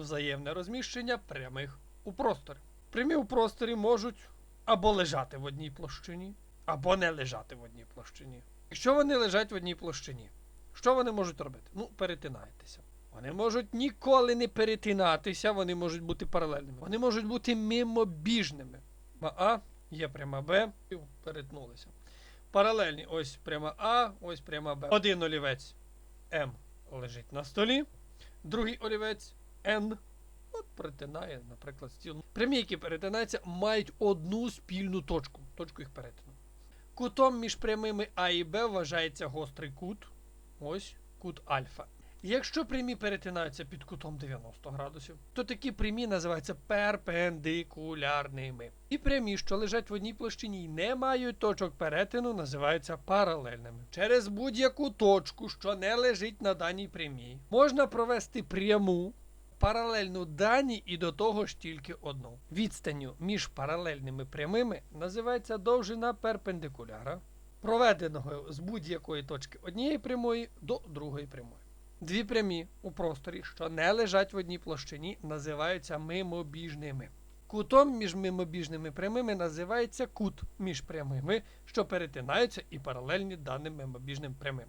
взаємне розміщення прямих у просторі. Прямі у просторі можуть або лежати в одній площині, або не лежати в одній площині. Якщо вони лежать в одній площині, що вони можуть робити? Ну, перетинайтеся. Вони можуть ніколи не перетинатися, вони можуть бути паралельними. Вони можуть бути мимобіжними. А є пряма Б, і перетнулися. Паралельні, ось пряма А, ось пряма Б. Один олівець М лежить на столі, другий олівець Н от перетинає, наприклад, стіл. Прямі, які перетинаються, мають одну спільну точку, точку їх перетину. Кутом між прямими А і Б вважається гострий кут. Ось кут альфа. Якщо прямі перетинаються під кутом 90 градусів, то такі прямі називаються перпендикулярними. І прямі, що лежать в одній площині і не мають точок перетину, називаються паралельними. Через будь-яку точку, що не лежить на даній прямій, можна провести пряму паралельну даній і до того ж тільки одну. Відстанню між паралельними прямими називається довжина перпендикуляра, проведеного з будь-якої точки однієї прямої до другої прямої. Дві прямі у просторі, що не лежать в одній площині, називаються мимобіжними. Кутом між мимобіжними прямими називається кут між прямими, що перетинаються і паралельні даним мимобіжним прямим.